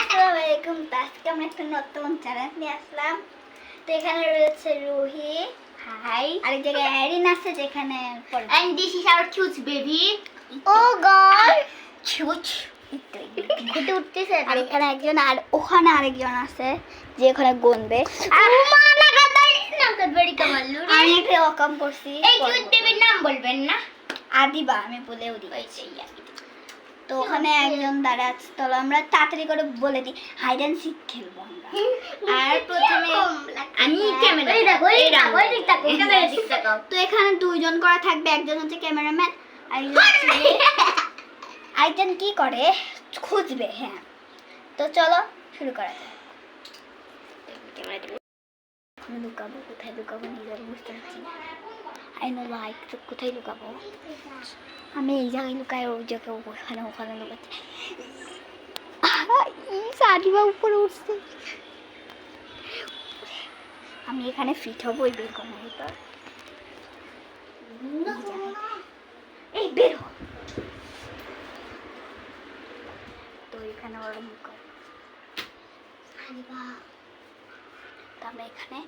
আসসালামু আলাইকুম তো আজকে আমরা একটা নতুন চ্যানেল নিয়ে আসলাম। তো এখানে রয়েছে রুহি। Hi. আরেক জায়গায় অ্যারিন আছে যেখানে পড়বে। And this is our cute baby. Oh God! Cute. ঘুটে উঠতেছে আর এখানে একজন আর ওখানে আরেকজন আছে যে ওখানে গুনবে. আমি একটা করছি। এই কিউট বেবির নাম বলবেন না? আদিবা আমি বলেও দিই তো ওখানে একজন দাঁড়া আছে তো আমরা তাড়াতাড়ি করে বলে দিই হাইড অ্যান্ড সিক খেলব আমরা। আর প্রথমে আমি ক্যামেরা এই দেখো, এই দেখো, এই দিকটা দেখো, ক্যামেরা দিক তাকাও তো এখানে দুইজন করা থাকবে একজন হচ্ছে ক্যামেরাম্যান আরেকজন হচ্ছে আরেকজন কি করে? খুঁজবে হ্যাঁ। তো চলো শুরু করা যাক। ক্যামেরা লুকাবো কোথায় লুকাবো নিজের বুঝতে পারছি না আই লাইক কোথায় লুকাবো আমি এই জায়গায় লুকাই ওই জায়গায় ওখানে ওখানে লুকাচ্ছি সাদিমা উপরে উঠছে আমি এখানে ফিট হব ওই বের ভিতর এই বের তো এখানে ওরা মুখ করে আমরা এখানে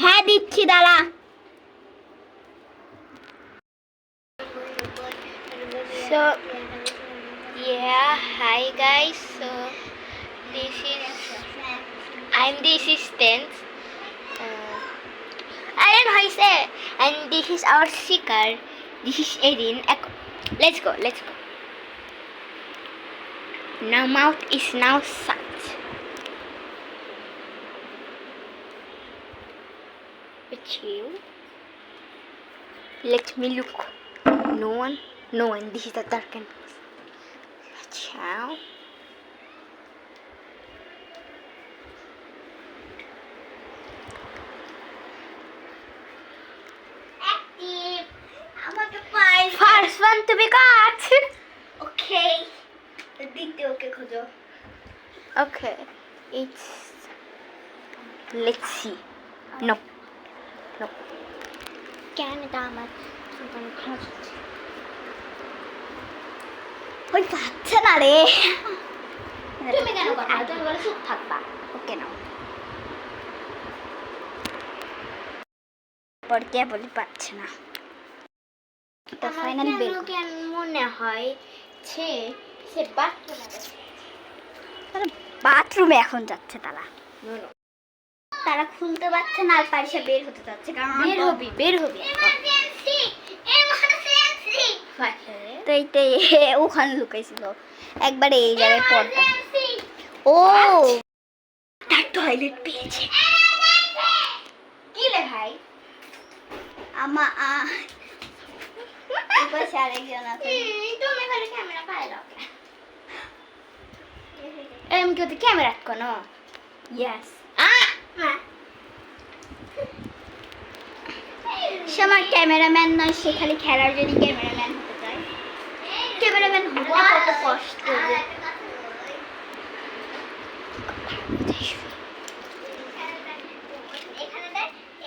হ্যাঁ দিচ্ছি দাঁড়া So, yeah, hi guys. So, this is I'm the assistant. Uh, I don't know how you say. it. And this is our seeker. This is Erin. Eko. Let's go. Let's go. Now mouth is now shut. you. Let me look. No one. No one. This is a dark end. Ciao. Active. I want to find. First one to be caught. okay. The big deal, okay, Kojo. Okay. It's. Let's see. No. No. Can it আমার সুতরাং খারাপ ওই পাচ্ছে না রে তুমি কেন কথা তুমি বলে চুপ থাকবা ওকে নাও পর কে বলি পাচ্ছে না তো ফাইনাল বের কেন মনে হয় সে সে বাথরুমে বাথরুমে এখন যাচ্ছে তারা. তারা খুলতে পারছে না আর পারিসা বের হতে যাচ্ছে কারণ বের হবি বের হবি। তো এইটা ওখানে লুকাইছিল একবারে এই জায়গায় পর্দা ও! তার টয়লেট পেয়েছে। কি রে ভাই? আমা আ। পাশে আরেকজন আছে। তুমি খালি ক্যামেরা পাইলো এম কি ক্যামেরা কোনো ইয়েস সে আমার ক্যামেরাম্যান নয় সে খালি খেলার জন্য ক্যামেরাম্যান হতে চায়। ক্যামেরাম্যান হতে কত কষ্ট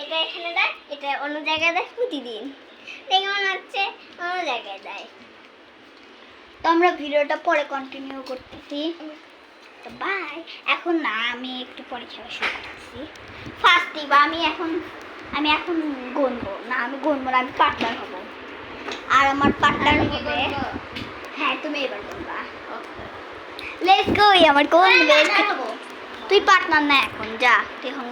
এটা এখানে দেয় এটা অন্য জায়গায় দেয় প্রতিদিন। দেখে মনে হচ্ছে অন্য জায়গায় দেয়। তো আমরা ভিডিওটা পরে কন্টিনিউ করতেছি। তো বাই এখন না আমি একটু পরে খেলা শুরু করতেছি ফার্স্ট দিবা আমি এখন আমি এখন গুনবো না আমি গুনবো না আমি পার্টনার হব। আর আমার পার্টনার হবে হ্যাঁ তুমি এবার গুনবা লেটস গো আমার কোন তুই পার্টনার না এখন যা তুই এখন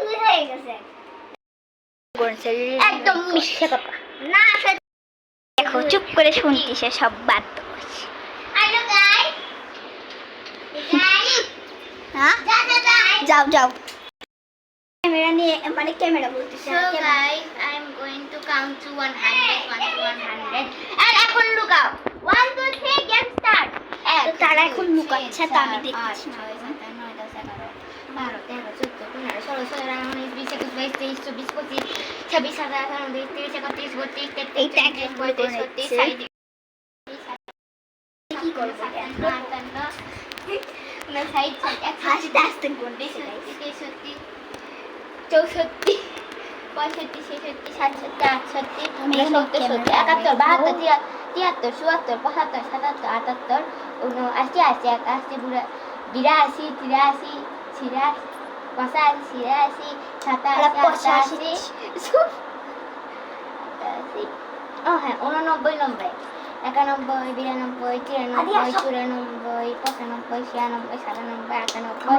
দুই হয়ে গেছে। একদম মিশে কথা না। দেখো চুপ করে শুনতি সে সব বাদ যাও যাও ক্যামেরা নিয়ে মানে ক্যামেরা বলতেছি so guys I am going to count to 100 এখন লুক আউট 1 2 তারা এখন লুক আচ্ছা তো আমি দেখছি 9 10 11 12 13 14 15 16 না চৌষট্টি পঁয়ষট্টি ছেষট্টি সাতষট্টি আটষট্টি একাত্তর বাহাত্তর তিয়াত্তর চুয়াত্তর পঁচাত্তর সাতাত্তর আটাত্তর উনআশি আশি একাশি বুড়া বিরাশি তিরাশি ছিরাশি পঁচাশি ছিরাশি সাতাশি আটাশি ও হ্যাঁ উননব্বই নম্বরে একানব্বই বিরানব্বই তিরানব্বই চুরানব্বই পঁচানব্বই ছিয়ানব্বই সাতানব্বই আটানব্বই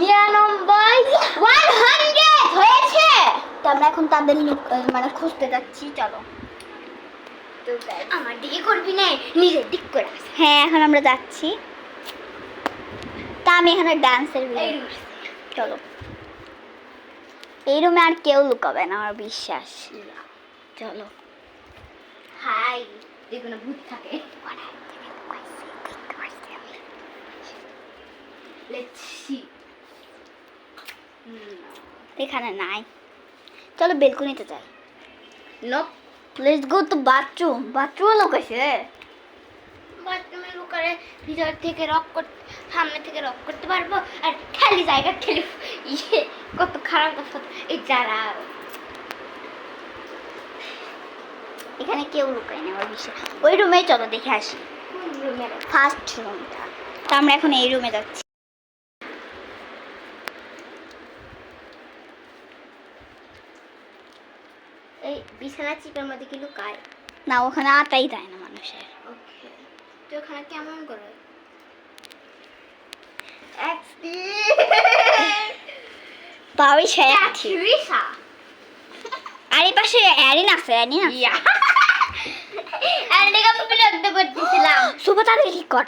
নিরানব্বই ওয়ান হান্ড্রেড হয়েছে! তো আমরা এখন তাদের মানে খুঁজতে যাচ্ছি চলো। আমার দিকে করবি না নিজের দিক করে হ্যাঁ এখন আমরা যাচ্ছি। তা আমি এখানে ডান্সের ভিডিও চলো। এই রুমে আর কেউ লুকাবে না আমার বিশ্বাস। চলো। হাই দেখুন ভূত থাকে। সি এখানে নাই। চলো বেলকনিতে যাই। নো লেটস গো তো বাথরুম বাথরুমে লোকেছে বাথরুমে করে ভিতর থেকে রক করতে সামনে থেকে রক করতে পারব। আর খালি জায়গা খেলে ইয়ে কত খারাপ কথা এই যারা এখানে কেউ লুকায় না আমার বিশ্বাস ওই রুমে চলো দেখে আসি। ফার্স্ট রুমটা তো আমরা এখন এই রুমে যাচ্ছি। এই বিছানা চিপের মধ্যে কি লুকায়? না ওখানে আটাই যায় না মানুষের। ওকে তো ওখানে কেমন করে? তাও সে একটি Teresa. এই পাশে অ্যারিন আছে অ্যারিন। আছে আর দেখে আমি বিরক্ত করতেছিলাম শুভ তাড়াতাড়ি ঠিক কর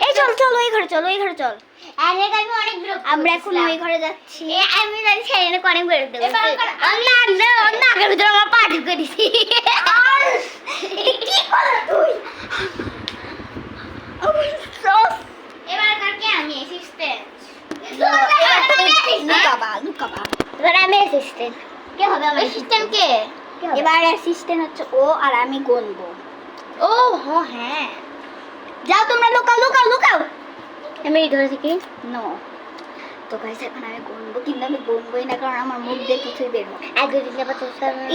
এই চল চল ওই ঘরে চল ওই ঘরে চল। আমরা এখন ওই ঘরে যাচ্ছি। আমি জানি অনেক করছি আগের ভিতরে আমার পা ঢুকে দিছি কি করো তুই এবার কারকে আমি অ্যাসিস্ট্যান্ট লুকাবা লুকাবা এবার আমি অ্যাসিস্ট্যান্ট কে হবে আমার অ্যাসিস্ট্যান্ট কে এবার অ্যাসিস্ট্যান্ট হচ্ছে ও আর আমি গুনবো ও হো হ্যাঁ যাও তোমরা লুকাও লুকাও লুকাও আমি ধরে থেকে নো তো গাইস এখন আমি গুনবো কিন্তু আমি গুনবোই না কারণ আমার মুখ দিয়ে কিছুই বের হবে আগে দিলে বা তো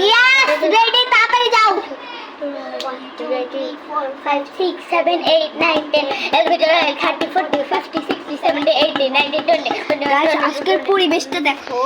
ইয়াস রেডি তাড়াতাড়ি যাও আজকের পরিবেশটা দেখো